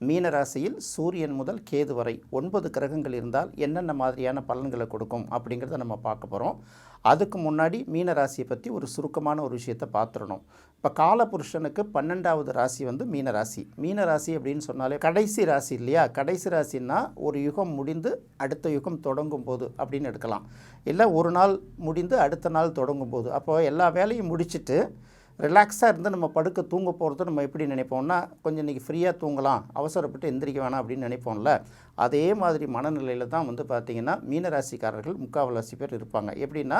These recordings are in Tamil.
மீன ராசியில் சூரியன் முதல் கேது வரை ஒன்பது கிரகங்கள் இருந்தால் என்னென்ன மாதிரியான பலன்களை கொடுக்கும் அப்படிங்கிறத நம்ம பார்க்க போகிறோம் அதுக்கு முன்னாடி மீன ராசியை பற்றி ஒரு சுருக்கமான ஒரு விஷயத்தை பார்த்துடணும். இப்போ காலபுருஷனுக்கு பன்னெண்டாவது ராசி வந்து மீன ராசி மீன ராசி அப்படின்னு சொன்னாலே கடைசி ராசி இல்லையா? கடைசி ராசின்னா ஒரு யுகம் முடிந்து அடுத்த யுகம் தொடங்கும் போது அப்படின்னு எடுக்கலாம். இல்லை ஒரு நாள் முடிந்து அடுத்த நாள் தொடங்கும் போது அப்போ எல்லா வேலையும் முடிச்சுட்டு ரிலாக்ஸாக இருந்து நம்ம படுக்க தூங்க போகிறது நம்ம எப்படி நினைப்போம்னா கொஞ்சம் இன்றைக்கி ஃப்ரீயாக தூங்கலாம் அவசரப்பட்டு எந்திரிக்க வேணாம் அப்படின்னு நினைப்போம்ல. அதே மாதிரி மனநிலையில் தான் வந்து பார்த்திங்கன்னா மீனராசிக்காரர்கள் முக்கால்வாசி பேர் இருப்பாங்க. எப்படின்னா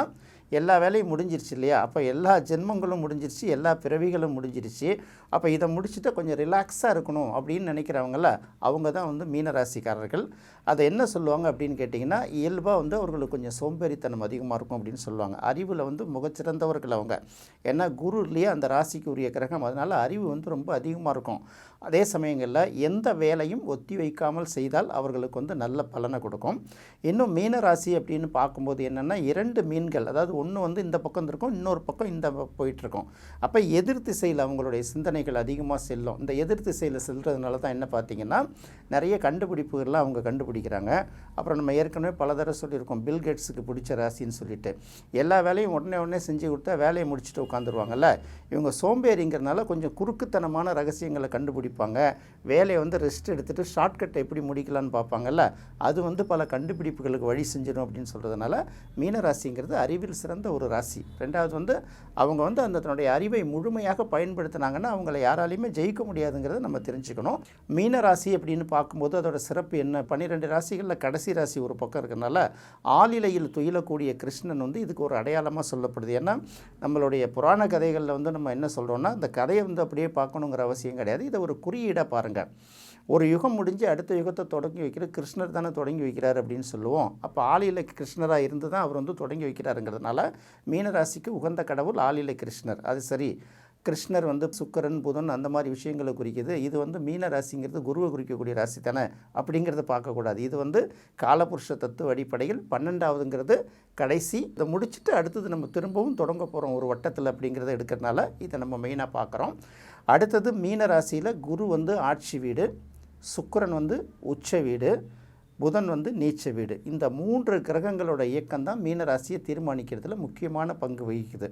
எல்லா வேலையும் முடிஞ்சிருச்சு இல்லையா? அப்போ எல்லா ஜென்மங்களும் முடிஞ்சிருச்சு எல்லா பிறவிகளும் முடிஞ்சிருச்சு. அப்போ இதை முடிச்சுட்டு கொஞ்சம் ரிலாக்ஸாக இருக்கணும் அப்படின்னு நினைக்கிறவங்கள அவங்க தான் வந்து மீனராசிக்காரர்கள். அதை என்ன சொல்லுவாங்க அப்படின்னு கேட்டிங்கன்னா இயல்பாக வந்து அவர்களுக்கு கொஞ்சம் சோம்பேறித்தனம் அதிகமாக இருக்கும் அப்படின்னு சொல்லுவாங்க. அறிவில் வந்து முகச்சிறந்தவர்கள் அவங்க. ஏன்னா குருலேயே அந்த ராசிக்கு உரிய கிரகம். அதனால் அறிவு வந்து ரொம்ப அதிகமாக இருக்கும். அதே சமயங்களில் எந்த வேலையும் ஒத்தி வைக்காமல் செய்தால் அவர்களுக்கு வந்து நல்ல பலனை கொடுக்கும். இன்னும் மீன ராசி அப்படின்னு பார்க்கும்போது என்னென்னா இரண்டு மீன்கள் அதாவது ஒன்று வந்து இந்த பக்கம் இருக்கும் இன்னொரு பக்கம் இந்த போயிட்டுருக்கும். அப்போ எதிர் திசையில் அவங்களுடைய சிந்தனைகள் அதிகமாக செல்லும். இந்த எதிர் திசையில் செல்கிறதுனால தான் என்ன பார்த்தீங்கன்னா நிறைய கண்டுபிடிப்புகள்லாம் அவங்க கண்டுபிடிக்கிறாங்க. அப்புறம் நம்ம ஏற்கனவே பல தடவை சொல்லியிருக்கோம் பில் கேட்ஸுக்கு பிடிச்ச ராசின்னு சொல்லிட்டு. எல்லா வேலையும் உடனே உடனே செஞ்சு கொடுத்தா வேலையை முடிச்சுட்டு உட்காந்துருவாங்கல்ல. இவங்க சோம்பேறிங்கிறனால கொஞ்சம் குறுக்குத்தனமான ரகசியங்களை கண்டுபிடிப்பு கண்டுபிடிப்பாங்க வேலையை வந்து ரெஸ்ட் எடுத்துகிட்டு ஷார்ட்கட் எப்படி முடிக்கலான்னு பார்ப்பாங்கல்ல அது வந்து பல கண்டுபிடிப்புகளுக்கு வழி செஞ்சிடும் அப்படின்னு சொல்கிறதுனால மீனராசிங்கிறது அறிவில் சிறந்த ஒரு ராசி. ரெண்டாவது வந்து அவங்க வந்து அந்த தன்னுடைய அறிவை முழுமையாக பயன்படுத்தினாங்கன்னா அவங்கள யாராலையுமே ஜெயிக்க முடியாதுங்கிறத நம்ம தெரிஞ்சுக்கணும். மீன ராசி அப்படின்னு பார்க்கும்போது அதோட சிறப்பு என்ன? பன்னிரெண்டு ராசிகளில் கடைசி ராசி ஒரு பக்கம் இருக்கிறனால ஆளிலையில் துயிலக்கூடிய கிருஷ்ணன் வந்து இதுக்கு ஒரு அடையாளமாக சொல்லப்படுது. ஏன்னா நம்மளுடைய புராண கதைகளில் வந்து நம்ம என்ன சொல்கிறோம்னா இந்த கதையை வந்து அப்படியே பார்க்கணுங்கிற அவசியம் கிடையாது. இதை ஒரு குறியீடாக பாருங்கள் ஒரு யுகம் முடிஞ்சு அடுத்த யுகத்தை தொடங்கி வைக்கிற கிருஷ்ணர் தானே தொடங்கி வைக்கிறார் அப்படின்னு சொல்லுவோம். அப்போ ஆளிலை கிருஷ்ணராக இருந்து தான் அவர் வந்து தொடங்கி வைக்கிறாருங்கிறதுனால மீனராசிக்கு உகந்த கடவுள் ஆளிலை கிருஷ்ணர். அது சரி. கிருஷ்ணர் வந்து சுக்கரன் புதன் அந்த மாதிரி விஷயங்களை குறிக்குது. இது வந்து மீன ராசிங்கிறது குருவை குறிக்கக்கூடிய ராசி தானே அப்படிங்கிறத பார்க்கக்கூடாது. இது வந்து காலபுருஷ தத்துவ அடிப்படையில் பன்னெண்டாவதுங்கிறது கடைசி. இதை முடிச்சுட்டு அடுத்தது நம்ம திரும்பவும் தொடங்க போகிறோம் ஒரு வட்டத்தில் அப்படிங்கிறத எடுக்கிறதுனால இதை நம்ம மெயினாக பார்க்குறோம். அடுத்தது மீன ராசியில் குரு வந்து ஆட்சி வீடு சுக்கிரன் வந்து உச்ச வீடு புதன் வந்து நீச்ச வீடு. இந்த மூன்று கிரகங்களோட இயக்கம் தான் மீனராசியை தீர்மானிக்கிறதுல முக்கியமான பங்கு வகிக்குது.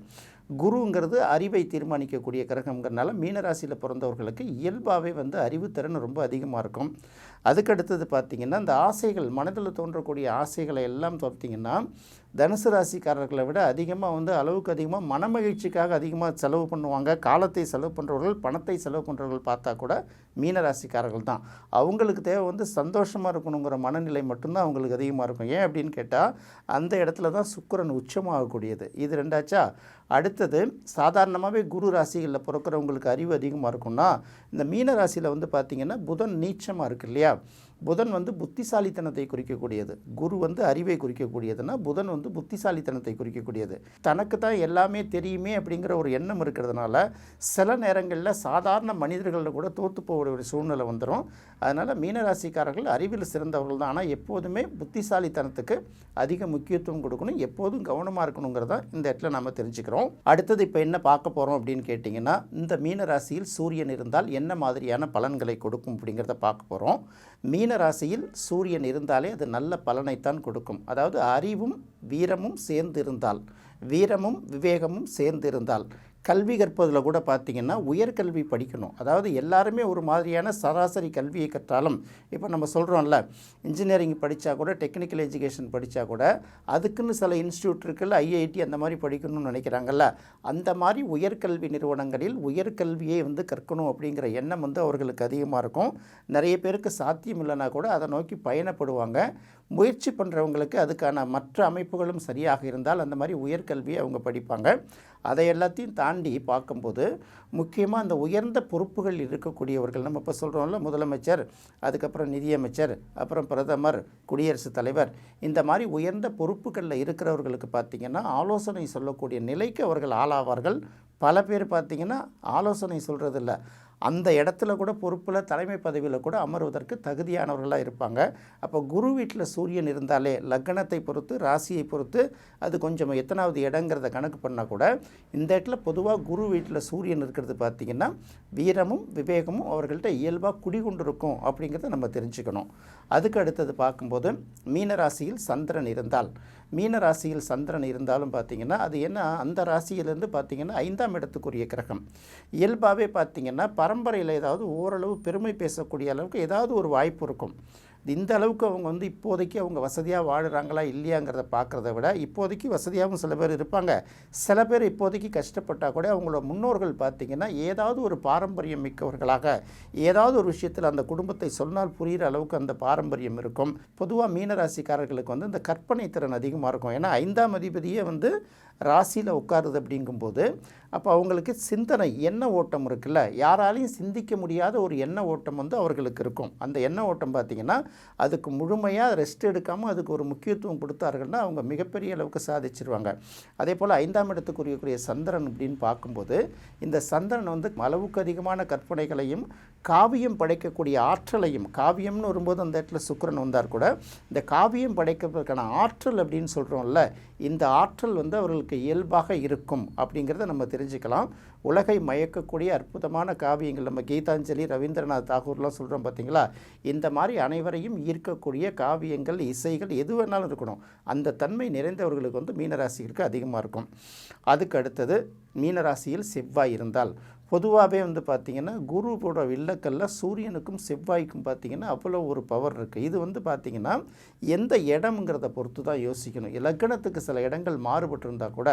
குருங்கிறது அறிவை தீர்மானிக்கக்கூடிய கிரகங்கிறனால மீனராசியில் பிறந்தவர்களுக்கு இயல்பாகவே வந்து அறிவுத்திறன் ரொம்ப அதிகமாக இருக்கும். அதுக்கடுத்தது பார்த்திங்கன்னா இந்த ஆசைகள் மனதில் தோன்றக்கூடிய ஆசைகளை எல்லாம் பார்த்திங்கன்னா தனுசு ராசிக்காரர்களை விட அதிகமாக வந்து அளவுக்கு அதிகமாக மனமகிழ்ச்சிக்காக அதிகமாக செலவு பண்ணுவாங்க. காலத்தை செலவு பண்ணுறவர்கள் பணத்தை செலவு பண்ணுறவர்கள் பார்த்தா கூட மீன ராசிக்காரர்கள் தான். அவங்களுக்கு தேவை வந்து சந்தோஷமாக இருக்கணுங்கிற மனநிலை மட்டும்தான் அவங்களுக்கு அதிகமாக இருக்கும். ஏன் அப்படின்னு கேட்டால் அந்த இடத்துல தான் சுக்கிரன் உச்சமாகக்கூடியது. இது ரெண்டாச்சா? அடுத்தது சாதாரணமாகவே குரு ராசிகளில் பிறக்கிறவங்களுக்கு அறிவு அதிகமாக இருக்கும்னா இந்த மீன ராசியில் வந்து பார்த்திங்கன்னா புதன் நீச்சமாக இருக்கு இல்லையா? புதன் வந்து புத்திசாலித்தனத்தை குறிக்கக்கூடியது. குரு வந்து அறிவை குறிக்கக்கூடியதுன்னா புதன் வந்து புத்திசாலித்தனத்தை குறிக்கக்கூடியது. தனக்கு தான் எல்லாமே தெரியுமே அப்படிங்கிற ஒரு எண்ணம் இருக்கிறதுனால சில நேரங்களில் சாதாரண மனிதர்களில் கூட தோற்று போகக்கூடிய ஒரு சூழ்நிலை வந்துடும் அதனால் மீனராசிக்காரர்கள் அறிவில் சிறந்தவர்கள் தான். ஆனால் எப்போதுமே புத்திசாலித்தனத்துக்கு அதிக முக்கியத்துவம் கொடுக்கணும். எப்போதும் கவனமாக இருக்கணுங்கிறத இந்த இடத்துல நம்ம தெரிஞ்சுக்கிறோம். அடுத்தது இப்போ என்ன பார்க்க போகிறோம் அப்படின்னு கேட்டிங்கன்னா இந்த மீனராசியில் சூரியன் இருந்தால் என்ன மாதிரியான பலன்களை கொடுக்கும் அப்படிங்கிறத பார்க்க போகிறோம் மீன ராசியில் சூரியன் இருந்தாலே அது நல்ல பலனைத்தான் கொடுக்கும். அதாவது அறிவும் வீரமும் சேர்ந்திருந்தால் வீரமும் விவேகமும் சேர்ந்திருந்தால் கல்வி கற்பதில் கூட பார்த்திங்கன்னா உயர்கல்வி படிக்கணும். அதாவது எல்லாருமே ஒரு மாதிரியான சராசரி கல்வியை கற்றாலும் இப்போ நம்ம சொல்கிறோம்ல இன்ஜினியரிங் படித்தா கூட டெக்னிக்கல் எஜுகேஷன் படித்தா கூட அதுக்குன்னு சில இன்ஸ்டியூட் இருக்குல்ல ஐஐடி அந்த மாதிரி படிக்கணும்னு நினைக்கிறாங்கல்ல அந்த மாதிரி உயர்கல்வி நிறுவனங்களில் உயர்கல்வியை வந்து கற்கணும் அப்படிங்கிற எண்ணம் வந்து அவர்களுக்கு அதிகமாக இருக்கும். நிறைய பேருக்கு சாத்தியம் இல்லைனா கூட அதை நோக்கி பயணப்படுவாங்க. முயற்சி பண்ணுறவங்களுக்கு அதுக்கான மற்ற அமைப்புகளும் சரியாக இருந்தால் அந்த மாதிரி உயர்கல்வியை அவங்க படிப்பாங்க. அதை எல்லாத்தையும் தாண்டி பார்க்கும்போது முக்கியமாக அந்த உயர்ந்த பொறுப்புகள் இருக்கக்கூடியவர்கள் நம்ம இப்போ சொல்கிறோம்ல முதலமைச்சர் அதுக்கப்புறம் நிதியமைச்சர் அப்புறம் பிரதமர் குடியரசுத் தலைவர் இந்த மாதிரி உயர்ந்த பொறுப்புகளில் இருக்கிறவர்களுக்கு பார்த்திங்கன்னா ஆலோசனை சொல்லக்கூடிய நிலைக்கு அவர்கள் ஆளாவார்கள். பல பேர் பார்த்திங்கன்னா ஆலோசனை சொல்கிறதில்ல அந்த இடத்துல கூட பொறுப்பில் தலைமை பதவியில் கூட அமர்வதற்கு தகுதியானவர்களாக இருப்பாங்க. அப்போ குரு வீட்டில் சூரியன் இருந்தாலே லக்னத்தை பொறுத்து ராசியை பொறுத்து அது கொஞ்சம் எத்தனாவது இடங்கிறத கணக்கு பண்ணால் கூட இந்த இடத்துல பொதுவாக குரு வீட்டில் சூரியன் இருக்கிறது பார்த்திங்கன்னா வீரமும் விவேகமும் அவர்கள்ட்ட இயல்பாக குடிகொண்டிருக்கும் அப்படிங்கிறத நம்ம தெரிஞ்சுக்கணும். அதுக்கு அடுத்தது பார்க்கும்போது மீன ராசியில் சந்திரன் இருந்தால். மீன ராசியில் சந்திரன் இருந்தாலும் பார்த்தீங்கன்னா அது என்ன? அந்த ராசியிலேருந்து பார்த்தீங்கன்னா ஐந்தாம் இடத்துக்குரிய கிரகம். இயல்பாகவே பார்த்தீங்கன்னா பரம்பரையில் ஏதாவது ஓரளவு பெருமை பேசக்கூடிய அளவுக்கு ஏதாவது ஒரு வாய்ப்பு இருக்கும். இந்த அளவுக்கு அவங்க வந்து இப்போதைக்கு அவங்க வசதியாக வாழுறாங்களா இல்லையாங்கிறத பார்க்குறத விட இப்போதைக்கு வசதியாகவும் சில பேர் இருப்பாங்க. சில பேர் இப்போதைக்கு கஷ்டப்பட்டால் கூட அவங்களோட முன்னோர்கள் பார்த்திங்கன்னா ஏதாவது ஒரு பாரம்பரியம் மிக்கவர்களாக ஏதாவது ஒரு விஷயத்தில் அந்த குடும்பத்தை சொன்னால் புரிகிற அளவுக்கு அந்த பாரம்பரியம் இருக்கும். பொதுவாக மீனராசிக்காரர்களுக்கு வந்து இந்த கற்பனை திறன் அதிகமாக இருக்கும். ஏன்னா ஐந்தாம் அதிபதியே வந்து ராசியில் உட்காருது அப்படிங்கும்போது அப்போ அவங்களுக்கு சிந்தனை எண்ண ஓட்டம் இருக்குல்ல? யாராலையும் சிந்திக்க முடியாத ஒரு எண்ண ஓட்டம் வந்து அவர்களுக்கு இருக்கும். அந்த எண்ண ஓட்டம் பார்த்திங்கன்னா அதுக்கு முழுமையாக ரெஸ்ட் எடுக்காமல் அதுக்கு ஒரு முக்கியத்துவம் கொடுத்தார்கள்னா அவங்க மிகப்பெரிய அளவுக்கு சாதிச்சிருவாங்க. அதே போல் ஐந்தாம் இடத்துக்குரியக்கூடிய சந்திரன் அப்படின்னு பார்க்கும்போது இந்த சந்திரன் வந்து அளவுக்கு அதிகமான கற்பனைகளையும் காவியம் படைக்கக்கூடிய ஆற்றலையும் காவியம்னு வரும்போது அந்த இடத்துல சுக்கரன் வந்தார் கூட இந்த காவியம் படைக்கிறதுக்கான ஆற்றல் அப்படின்னு சொல்கிறோம்ல இந்த ஆற்றல் வந்து அவர்களுக்கு இயல்பாக இருக்கும் அப்படிங்கிறத நம்ம தெரிஞ்சுக்கலாம். உலகை மயக்கக்கூடிய அற்புதமான காவியங்கள் நம்ம கீதாஞ்சலி ரவீந்திரநாத் தாகூர்லாம் சொல்கிறோம் பார்த்தீங்களா இந்த மாதிரி அனைவரையும் ஈர்க்கக்கூடிய காவியங்கள் இசைகள் எது வேணாலும் இருக்கணும். அந்த தன்மை நிறைந்தவர்களுக்கு வந்து மீனராசிகளுக்கு அதிகமாக இருக்கும். அதுக்கு அடுத்தது மீனராசியில் செவ்வாய் இருந்தால். பொதுவாகவே வந்து பார்த்திங்கன்னா குருவோட வில்லக்கல்ல சூரியனுக்கும் செவ்வாய்க்கும் பார்த்திங்கன்னா அவ்வளோ ஒரு பவர் இருக்குது இது வந்து பார்த்திங்கன்னா எந்த இடம்ங்கிறத பொறுத்து தான் யோசிக்கணும். லக்கணத்துக்கு சில இடங்கள் மாறுபட்டிருந்தால் கூட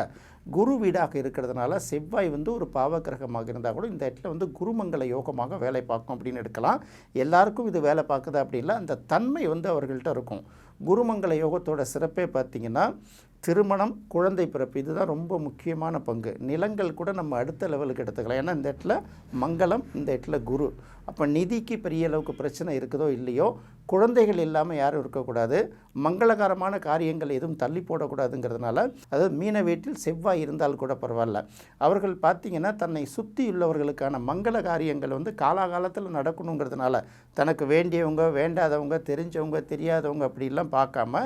குரு வீடாக இருக்கிறதுனால செவ்வாய் வந்து ஒரு பாவக்கிரகமாக இருந்தால் கூட இந்த இடத்துல வந்து குருமங்கள யோகமாக வேலை பார்க்கும் அப்படின்னு எடுக்கலாம். எல்லாருக்கும் இது வேலை பார்க்குது அப்படின்னா அந்த தன்மை வந்து அவர்கள்ட்ட இருக்கும். குருமங்கள யோகத்தோட சிறப்பே பார்த்திங்கன்னா திருமணம் குழந்தை பிறப்பு இதுதான் ரொம்ப முக்கியமான பங்கு. நிலங்கள் கூட நம்ம அடுத்த லெவலுக்கு எடுத்துக்கலாம். ஏன்னா இந்த இடத்துல மங்களம் இந்த இடத்துல குரு. அப்போ நிதிக்கு பெரிய அளவுக்கு பிரச்சனை இருக்குதோ இல்லையோ குழந்தைகள் இல்லாமல் யாரும் இருக்கக்கூடாது. மங்களகரமான காரியங்கள் எதுவும் தள்ளி போடக்கூடாதுங்கிறதுனால அதாவது மீன வீட்டில் செவ்வாய் இருந்தால் கூட பரவாயில்ல. அவர்கள் பார்த்திங்கன்னா தன்னை சுற்றி உள்ளவர்களுக்கான மங்கள காரியங்கள் வந்து காலாகாலத்தில் நடக்கணுங்கிறதுனால தனக்கு வேண்டியவங்க வேண்டாதவங்க தெரிஞ்சவங்க தெரியாதவங்க அப்படிலாம் பார்க்காம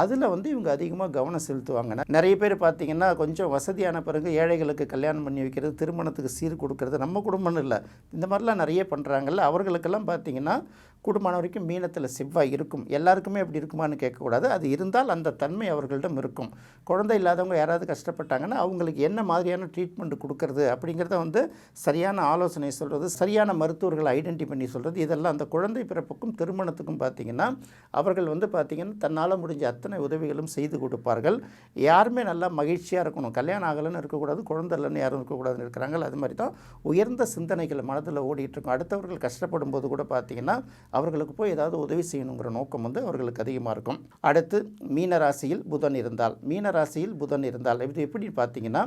அதில் வந்து இவங்க அதிகமாக கவனம் செலுத்துவாங்க நிறைய பேர் பார்த்திங்கன்னா கொஞ்சம் வசதியான பிறகு ஏழைகளுக்கு கல்யாணம் பண்ணி வைக்கிறது திருமணத்துக்கு சீர் கொடுக்கறது நம்ம குடும்பம்னு இல்லை. இந்த மாதிரிலாம் நிறைய பண்ணுறாங்கல்ல அவர்களுக்கெல்லாம் பார்த்திங்கன்னா கூடுமான வரைக்கும் மீனத்தில் செவ்வாய் இருக்கும். எல்லாருக்குமே அப்படி இருக்குமான்னு கேட்கக்கூடாது. அது இருந்தால் அந்த தன்மை அவர்களிடம் இருக்கும். குழந்தை இல்லாதவங்க யாராவது கஷ்டப்பட்டாங்கன்னா அவங்களுக்கு என்ன மாதிரியான ட்ரீட்மெண்ட் கொடுக்கறது அப்படிங்கிறத வந்து சரியான ஆலோசனை சொல்கிறது சரியான மருத்துவர்களை ஐடென்டி பண்ணி சொல்கிறது இதெல்லாம் அந்த குழந்தை பிறப்புக்கும் திருமணத்துக்கும் பார்த்திங்கன்னா அவர்கள் வந்து பார்த்திங்கன்னா தன்னால் முடிஞ்ச அத்தனை உதவிகளும் செய்து கொடுப்பார்கள். யாருமே நல்லா மகிழ்ச்சியாக இருக்கணும். கல்யாணம் ஆகலைன்னு இருக்கக்கூடாது குழந்தை இல்லைன்னு யாரும் இருக்கக்கூடாதுன்னு இருக்கிறாங்க அது மாதிரி தான் உயர்ந்த சிந்தனைகள் மனதில் ஓடிட்டுருக்கும் அடுத்தவர்கள் கஷ்டப்படும் போது கூட பார்த்திங்கன்னா அவர்களுக்கு போய் ஏதாவது உதவி செய்யணுங்கிற நோக்கம் வந்து அவர்களுக்கு அதிகமாக இருக்கும். அடுத்து மீன ராசியில் புதன் இருந்தால். மீன ராசியில் புதன் இருந்தால். இது எப்படி பார்த்தீங்கன்னா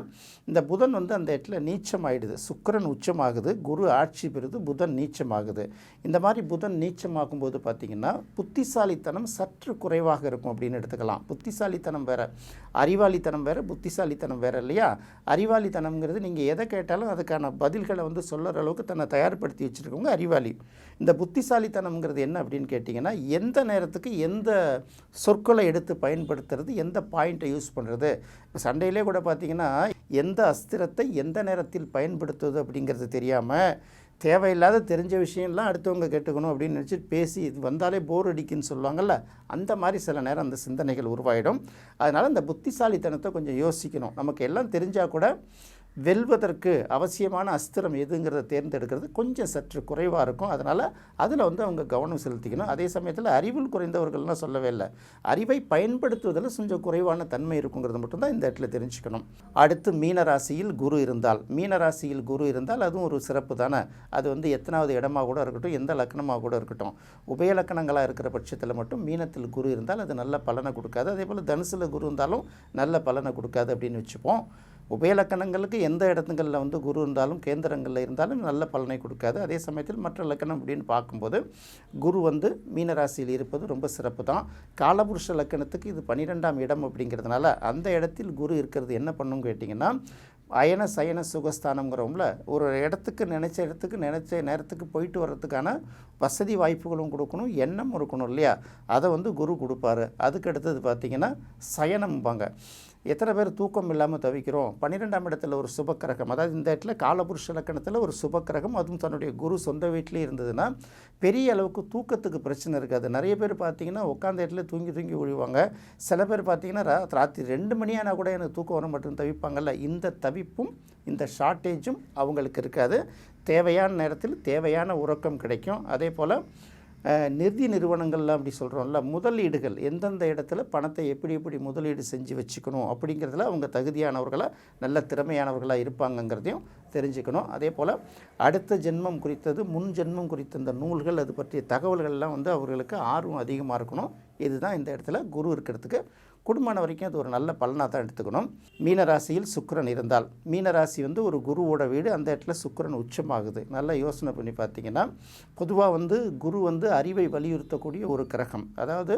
இந்த புதன் வந்து அந்த இடத்துல நீச்சம் ஆயிடுது சுக்கிரன் உச்சமாகுது. குரு ஆட்சி பெறுது. புதன் நீச்சமாகுது. இந்த மாதிரி புதன் நீச்சமாகும் போது பார்த்தீங்கன்னா புத்திசாலித்தனம் சற்று குறைவாக இருக்கும் அப்படின்னு எடுத்துக்கலாம். புத்திசாலித்தனம் வேற. அறிவாளித்தனம் வேற புத்திசாலித்தனம் வேற இல்லையா? அறிவாளித்தனம்ங்கிறது நீங்கள் எதை கேட்டாலும் அதுக்கான பதில்களை வந்து சொல்லுற அளவுக்கு தன்னை தயார்படுத்தி வச்சுருக்கவங்க அறிவாளி. இந்த புத்திசாலித்தனம் புத்திசாலித்தனம்ங்கிறது என்ன அப்படின்னு கேட்டிங்கன்னா எந்த நேரத்துக்கு எந்த சொற்களை எடுத்து பயன்படுத்துறது எந்த பாயிண்ட்டை யூஸ் பண்ணுறது இப்போ சண்டையிலே கூட பார்த்தீங்கன்னா எந்த அஸ்திரத்தை எந்த நேரத்தில் பயன்படுத்துவது அப்படிங்கிறது தெரியாமல் தேவையில்லாத தெரிஞ்ச விஷயம்லாம் அடுத்தவங்க கேட்டுக்கணும் அப்படின்னு நினச்சிட்டு பேசி இது வந்தாலே போர் அடிக்குன்னு சொல்லுவாங்கள்ல அந்த மாதிரி சில நேரம் அந்த சிந்தனைகள் உருவாயிடும். அதனால் அந்த புத்திசாலித்தனத்தை கொஞ்சம் யோசிக்கணும். நமக்கு எல்லாம் தெரிஞ்சால் கூட வெல்வதற்கு அவசியமான அஸ்திரம் எதுங்கிறத தேர்ந்தெடுக்கிறது. கொஞ்சம் சற்று குறைவாக இருக்கும். அதனால் அதில் வந்து அவங்க கவனம் செலுத்திக்கணும். அதே சமயத்தில் அறிவில் குறைந்தவர்கள்லாம் சொல்லவே இல்லை. அறிவை பயன்படுத்துவதில் கொஞ்சம் குறைவான தன்மை இருக்குங்கிறது மட்டும்தான் இந்த இடத்துல தெரிஞ்சுக்கணும். அடுத்து மீனராசியில் குரு இருந்தால். மீனராசியில் குரு இருந்தால் அதுவும் ஒரு சிறப்பு தானே. அது வந்து எத்தனாவது இடமாக கூட இருக்கட்டும் எந்த லக்கணமாக கூட இருக்கட்டும். உபய லக்கணங்களாக இருக்கிற பட்சத்தில் மட்டும் மீனத்தில் குரு இருந்தால் அது நல்ல பலனை கொடுக்காது. அதே போல் தனுசில் குரு இருந்தாலும் நல்ல பலனை கொடுக்காது அப்படின்னு வச்சுப்போம். உபயலக்கணங்களுக்கு எந்த இடத்துங்களில் வந்து குரு இருந்தாலும் கேந்திரங்களில் இருந்தாலும் நல்ல பலனை கொடுக்காது. அதே சமயத்தில் மற்ற லக்கணம் அப்படின்னு பார்க்கும்போது குரு வந்து மீனராசியில் இருப்பது ரொம்ப சிறப்பு தான். காலபுருஷ லக்கணத்துக்கு இது பன்னிரெண்டாம் இடம் அப்படிங்கிறதுனால அந்த இடத்தில் குரு இருக்கிறது என்ன பண்ணும் கேட்டிங்கன்னா அயன சயன சுகஸ்தானங்கிறோம்ல ஒரு இடத்துக்கு நினச்ச இடத்துக்கு நினச்ச நேரத்துக்கு போயிட்டு வர்றதுக்கான வசதி வாய்ப்புகளும் கொடுக்கணும் எண்ணம் இருக்கணும் இல்லையா? அதை வந்து குரு கொடுப்பாரு. அதுக்கு அடுத்தது பார்த்திங்கன்னா சயனம்பாங்க. எத்தனை பேர் தூக்கம் இல்லாமல் தவிக்கிறோம்? பன்னிரெண்டாம் இடத்துல ஒரு சுபக்கிரகம். அதாவது இந்த இடத்துல காலபுருஷ இலக்கணத்தில் ஒரு சுபக்கிரகம். அதுவும் தன்னுடைய குரு சொந்த வீட்டிலே இருந்ததுன்னா பெரிய அளவுக்கு தூக்கத்துக்கு பிரச்சனை இருக்காது. நிறைய பேர் பார்த்தீங்கன்னா உட்காந்த இடத்துல தூங்கி தூங்கி ஒழிவாங்க. சில பேர் பார்த்தீங்கன்னா ரா ராத்திரி ரெண்டு மணியானா கூட எனக்கு தூக்கம் வர மட்டும் தவிப்பாங்கல்ல. இந்த தவிப்பும் இந்த ஷார்ட்டேஜும் அவங்களுக்கு இருக்காது. தேவையான நேரத்தில் தேவையான உறக்கம் கிடைக்கும். அதே போல் நிதி நிறுவனங்கள்லாம் அப்படி சொல்கிறோம்ல முதலீடுகள் எந்தெந்த இடத்துல பணத்தை எப்படி எப்படி முதலீடு செஞ்சு வச்சுக்கணும் அப்படிங்கிறதுல அவங்க தகுதியானவர்களாக நல்ல திறமையானவர்களாக இருப்பாங்கங்கிறதையும் தெரிஞ்சுக்கணும். அதே போல் அடுத்த ஜென்மம் குறித்தது முன் ஜென்மம் குறித்த இந்த நூல்கள் அது பற்றிய தகவல்கள்லாம் வந்து அவர்களுக்கு ஆர்வம் அதிகமாக இருக்கணும். இதுதான் இந்த இடத்துல குரு இருக்கிறதுக்கு குடும்பம் வரைக்கும் அது ஒரு நல்ல பலனாக தான் எடுத்துக்கணும். மீனராசியில் சுக்கரன் இருந்தால் மீனராசி வந்து ஒரு குருவோட வீடு அந்த இடத்துல சுக்கரன் உச்சமாகுது. நல்லா யோசனை பண்ணி பார்த்தீங்கன்னா பொதுவாக வந்து குரு வந்து அறிவை வலியுறுத்தக்கூடிய ஒரு கிரகம். அதாவது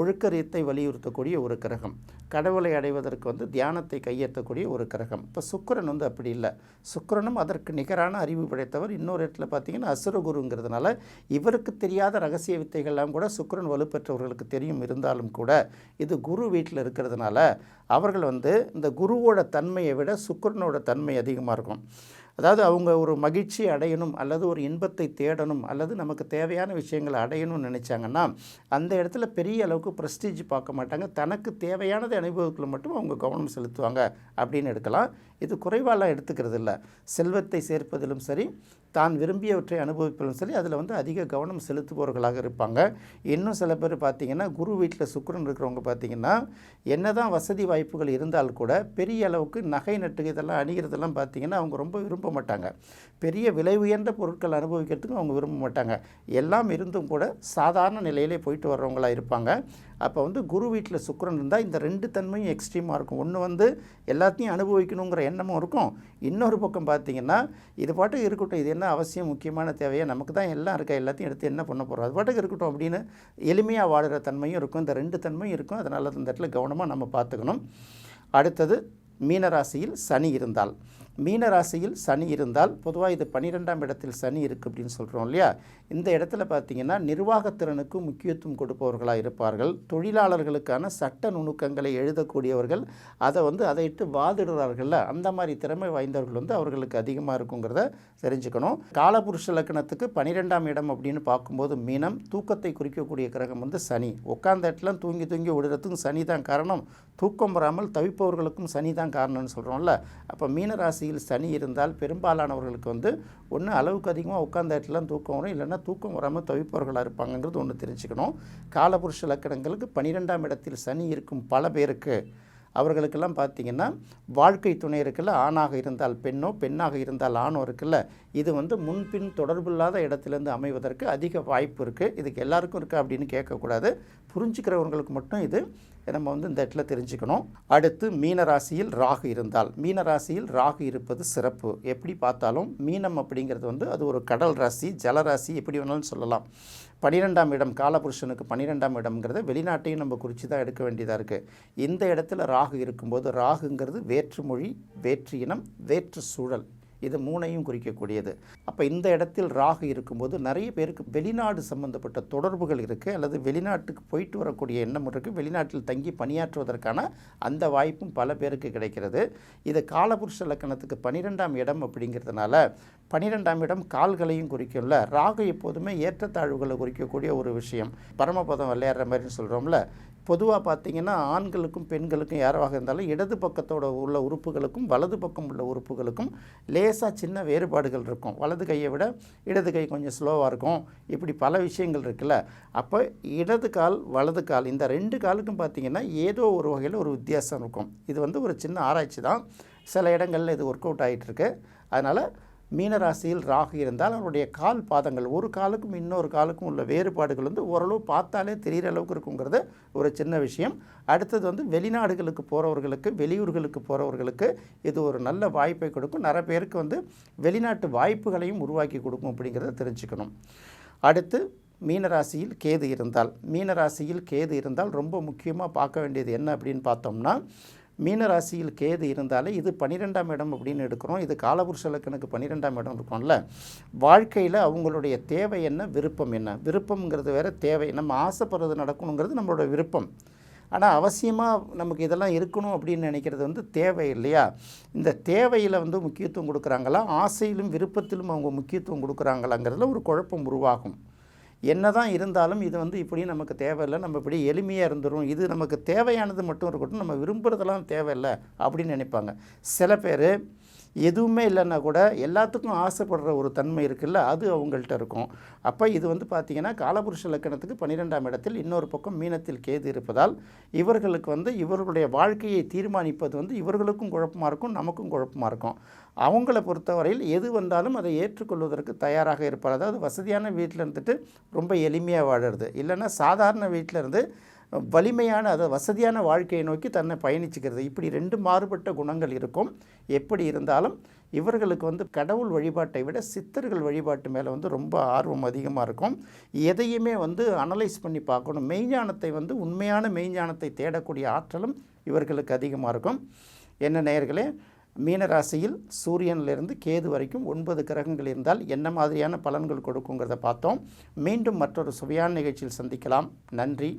ஒழுக்கரியத்தை வலியுறுத்தக்கூடிய ஒரு கிரகம். கடவுளை அடைவதற்கு வந்து தியானத்தை கையேற்றக்கூடிய ஒரு கிரகம். இப்போ சுக்கிரன் வந்து அப்படி இல்லை. சுக்கிரனும் அதற்கு நிகரான அறிவு படைத்தவர். இன்னொரு இடத்துல பார்த்தீங்கன்னா அசுரகுருங்கிறதுனால இவருக்கு தெரியாத ரகசிய வித்தைகள்லாம் கூட சுக்கிரன் வலுப்பெற்றவர்களுக்கு தெரியும் இருந்தாலும் கூட இது குரு வீட்டில் இருக்கிறதுனால அவர்கள் வந்து இந்த குருவோட தன்மையை விட சுக்கரனோட தன்மை அதிகமாக இருக்கும். அதாவது அவங்க ஒரு மகிழ்ச்சி அடையணும் அல்லது ஒரு இன்பத்தை தேடணும் அல்லது நமக்கு தேவையான விஷயங்களை அடையணும்னு நினச்சாங்கன்னா அந்த இடத்துல பெரிய அளவுக்கு ப்ரெஸ்டீஜ் பார்க்க மாட்டாங்க. தனக்கு தேவையானதை அனுபவத்தில் மட்டும் அவங்க கவனம் செலுத்துவாங்க அப்படின்னு எடுக்கலாம். இது குறைவாலாம் எடுத்துக்கிறது இல்லை. செல்வத்தை சேர்ப்பதிலும் சரி தான் விரும்பியவற்றை அனுபவிப்பதிலும் சரி அதில் வந்து அதிக கவனம் செலுத்துபவர்களாக இருப்பாங்க. இன்னும் சில பேர் பார்த்தீங்கன்னா குரு வீட்டில் சுக்கரன் இருக்கிறவங்க பார்த்தீங்கன்னா என்னதான் வசதி வாய்ப்புகள் இருந்தால் கூட பெரிய அளவுக்கு நகை நட்டு இதெல்லாம் அணிகிறதெல்லாம் பார்த்தீங்கன்னா அவங்க ரொம்ப விரும்ப மாட்டாங்க. பெரிய விலை உயர்ந்த பொருட்கள் அனுபவிக்கிறதுக்கும் அவங்க விரும்ப மாட்டாங்க. எல்லாம் இருந்தும் கூட சாதாரண நிலையிலே போயிட்டு வர்றவங்களாக இருப்பாங்க. அப்போ வந்து குரு வீட்டில் சுக்கரன் இருந்தால் இந்த ரெண்டு தன்மையும் எக்ஸ்ட்ரீமாக இருக்கும். ஒன்று வந்து எல்லாத்தையும் அனுபவிக்கணுங்கிற எண்ணமும் இருக்கும். இன்னொரு பக்கம் பார்த்தீங்கன்னா இது பாட்டுக்கு இருக்கட்டும். இது என்ன அவசியம் முக்கியமான தேவையாக நமக்கு தான் எல்லாம் இருக்கா? எல்லாத்தையும் எடுத்து என்ன பண்ண போகிறோம் அது பாட்டுக்கு இருக்கட்டும் அப்படின்னு எளிமையாக வாழ்கிற தன்மையும் இருக்கும். இந்த ரெண்டு தன்மையும் இருக்கும். அதனால் இந்த இடத்துல கவனமாக நம்ம பார்த்துக்கணும் அடுத்தது மீனராசியில் சனி இருந்தால். மீனராசியில் சனி இருந்தால் பொதுவாக இது பன்னிரெண்டாம் இடத்தில் சனி இருக்குது அப்படின்னு சொல்கிறோம் இல்லையா? இந்த இடத்துல பார்த்தீங்கன்னா நிர்வாகத்திறனுக்கு முக்கியத்துவம் கொடுப்பவர்களாக இருப்பார்கள். தொழிலாளர்களுக்கான சட்ட நுணுக்கங்களை எழுதக்கூடியவர்கள். அதை வந்து அதை இட்டு வாதிடுறார்கள்ல அந்த மாதிரி திறமை வாய்ந்தவர்கள் வந்து அவர்களுக்கு அதிகமாக இருக்குங்கிறத தெரிஞ்சுக்கணும். காலபுருஷ லக்கணத்துக்கு பன்னிரெண்டாம் இடம் அப்படின்னு பார்க்கும்போது மீனம் தூக்கத்தை குறிக்கக்கூடிய கிரகம் வந்து சனி. உட்கார்ந்த இடத்துல தூங்கி தூங்கி விடுறதுக்கும் சனி தான் காரணம். தூக்கம் வராமல் தவிப்பவர்களுக்கும் சனி தான் காரணம்னு சொல்கிறோம்ல அப்போ ராசியில் சனி இருந்தால் பெரும்பாலானவர்களுக்கு வந்து ஒன்று அளவுக்கு அதிகமாக உட்காந்த இடத்துலாம் தூக்கம் வரும். இல்லைன்னா தூக்கம் வராமல் தவிப்பவர்களாக இருப்பாங்கங்கிறது ஒன்று தெரிஞ்சுக்கணும். காலபுருஷ லக்கணங்களுக்கு பன்னிரெண்டாம் இடத்தில் சனி இருக்கும் பல பேருக்கு அவர்களுக்கெல்லாம் பார்த்தீங்கன்னா வாழ்க்கை துணை இருக்குல்ல. ஆணாக இருந்தால் பெண்ணோ பெண்ணாக இருந்தால் ஆணோ இருக்குல்ல. இது வந்து முன்பின் தொடர்பு இல்லாத இடத்துலேருந்து அமைவதற்கு அதிக வாய்ப்பு இருக்குது இதுக்கு எல்லாருக்கும் இருக்குது அப்படின்னு கேட்கக்கூடாது. புரிஞ்சுக்கிறவங்களுக்கு மட்டும் இது நம்ம வந்து இந்த இடத்துல தெரிஞ்சுக்கணும். அடுத்து மீனராசியில் ராகு இருந்தால். மீனராசியில் ராகு இருப்பது சிறப்பு. எப்படி பார்த்தாலும் மீனம் அப்படிங்கிறது வந்து அது ஒரு கடல் ராசி ஜலராசி எப்படி வேணாலும் சொல்லலாம். பன்னிரெண்டாம் இடம் காலபுருஷனுக்கு பன்னிரெண்டாம் இடம்ங்கிறத வெளிநாட்டையும் நம்ம குறித்து தான் எடுக்க வேண்டியதாக இருக்குது இந்த இடத்துல ராகு இருக்கும்போது ராகுங்கிறது வேற்று மொழி வேற்று இனம் வேற்று சூழல். இது மூணையும் குறிக்கக்கூடியது. அப்போ இந்த இடத்தில் ராகு இருக்கும்போது நிறைய பேருக்கு வெளிநாடு சம்பந்தப்பட்ட தொடர்புகள் இருக்குது அல்லது வெளிநாட்டுக்கு போயிட்டு வரக்கூடிய எண்ணம் இருக்குது வெளிநாட்டில் தங்கி பணியாற்றுவதற்கான அந்த வாய்ப்பும் பல பேருக்கு கிடைக்கிறது. இது காலபுருஷ லக்கணத்துக்கு பன்னிரெண்டாம் இடம் அப்படிங்கிறதுனால பன்னிரெண்டாம் இடம் கால்களையும் குறிக்கும்ல. ராகு எப்போதுமே ஏற்றத்தாழ்வுகளை குறிக்கக்கூடிய ஒரு விஷயம். பரமபதம் விளையாடுற மாதிரி சொல்கிறோம்ல பொதுவாக பார்த்தீங்கன்னா ஆண்களுக்கும் பெண்களுக்கும் யாராக இருந்தாலும் இடது பக்கத்தோட உள்ள உறுப்புகளுக்கும் வலது பக்கம் உள்ள உறுப்புகளுக்கும் லேசாக சின்ன வேறுபாடுகள் இருக்கும். வலது கையை விட இடது கை கொஞ்சம் ஸ்லோவாக இருக்கும். இப்படி பல விஷயங்கள் இருக்குல்ல. அப்போ இடது கால் வலது கால் இந்த ரெண்டு காலுக்கும் பார்த்தீங்கன்னா ஏதோ ஒரு வகையில் ஒரு வித்தியாசம் இருக்கும். இது வந்து ஒரு சின்ன ஆராய்ச்சி தான். சில இடங்களில் இது ஒர்க் அவுட் ஆகிட்டுருக்கு அதனால் மீனராசியில் ராகு இருந்தால் அவருடைய கால் பாதங்கள் ஒரு காலுக்கும் இன்னொரு காலுக்கும் உள்ள வேறுபாடுகள் வந்து ஓரளவு பார்த்தாலே தெரிகிற அளவுக்கு இருக்குங்கிறது ஒரு சின்ன விஷயம். அடுத்தது வந்து வெளிநாடுகளுக்கு போகிறவர்களுக்கு வெளியூர்களுக்கு போகிறவர்களுக்கு இது ஒரு நல்ல வாய்ப்பை கொடுக்கும். நிறைய பேருக்கு வந்து வெளிநாட்டு வாய்ப்புகளையும் உருவாக்கி கொடுக்கும் அப்படிங்கிறத தெரிஞ்சுக்கணும். அடுத்து மீனராசியில் கேது இருந்தால் மீனராசியில் கேது இருந்தால் ரொம்ப முக்கியமாக பார்க்க வேண்டியது என்ன அப்படின்னு பார்த்தோம்னா மீனராசியில் கேது இருந்தாலே இது பன்னிரெண்டாம் இடம் அப்படின்னு எடுக்கிறோம். இது காலபுருஷ லக்கனுக்கு பன்னிரெண்டாம் இடம் இருக்கும்ல. வாழ்க்கையில் அவங்களுடைய தேவை என்ன விருப்பம் என்ன? விருப்பம்ங்கிறது வேற தேவை. நம்ம ஆசைப்படுறது நடக்கணுங்கிறது நம்மளோட விருப்பம். ஆனால் அவசியமாக நமக்கு இதெல்லாம் இருக்கணும் அப்படின்னு நினைக்கிறது வந்து தேவை இல்லையா? இந்த தேவையில் வந்து முக்கியத்துவம் கொடுக்குறாங்களா? ஆசையிலும் விருப்பத்திலும் அவங்க முக்கியத்துவம் கொடுக்குறாங்களாங்கிறதுல ஒரு குழப்பம் உருவாகும். என்னதான் இருந்தாலும் இது வந்து இப்படி நமக்கு தேவையில்லை. நம்ம இப்படி எளிமையாக இருந்துரும் இது நமக்கு தேவையானது மட்டும் இருக்கட்டும் நம்ம விரும்புகிறதெல்லாம் தேவையில்லை அப்படின்னு நினைப்பாங்க. சில பேர் எதுவுமே இல்லைன்னா கூட எல்லாத்துக்கும் ஆசைப்படுற ஒரு தன்மை இருக்குல்ல அது அவங்கள்ட்ட இருக்கும். அப்போ இது வந்து பார்த்திங்கன்னா காலபுருஷ லக்கணத்துக்கு பன்னிரெண்டாம் இடத்தில் இன்னொரு பக்கம் மீனத்தில் கேது இருப்பதால் இவர்களுக்கு வந்து இவர்களுடைய வாழ்க்கையை தீர்மானிப்பது வந்து இவர்களுக்கும் குழப்பமாக இருக்கும் நமக்கும் குழப்பமாக இருக்கும். அவங்கள பொறுத்தவரையில் எது வந்தாலும் அதை ஏற்றுக்கொள்வதற்கு தயாராக இருப்பார். அதாவது வசதியான வீட்டில் இருந்துட்டு ரொம்ப எளிமையாக வாழறது. இல்லைன்னா சாதாரண வீட்டில் இருந்து வலிமையான அதை வசதியான வாழ்க்கையை நோக்கி தன்னை பயணிச்சுக்கிறது. இப்படி ரெண்டு மாறுபட்ட குணங்கள் இருக்கும். எப்படி இருந்தாலும் இவர்களுக்கு வந்து கடவுள் வழிபாட்டை விட சித்தர்கள் வழிபாட்டு மேலே வந்து ரொம்ப ஆர்வம் அதிகமாக இருக்கும். எதையுமே வந்து அனலைஸ் பண்ணி பார்க்கணும். மெய்ஞானத்தை வந்து உண்மையான மெய்ஞானத்தை தேடக்கூடிய ஆற்றலும் இவர்களுக்கு அதிகமாக இருக்கும். என்ன நேயர்களே மீனராசியில் சூரியனிலிருந்து கேது வரைக்கும் ஒன்பது கிரகங்கள் இருந்தால் என்ன மாதிரியான பலன்கள் கொடுக்குங்கிறத பார்த்தோம். மீண்டும் மற்றொரு சுவையான நிகழ்ச்சியில் சந்திக்கலாம். நன்றி.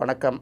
வணக்கம்.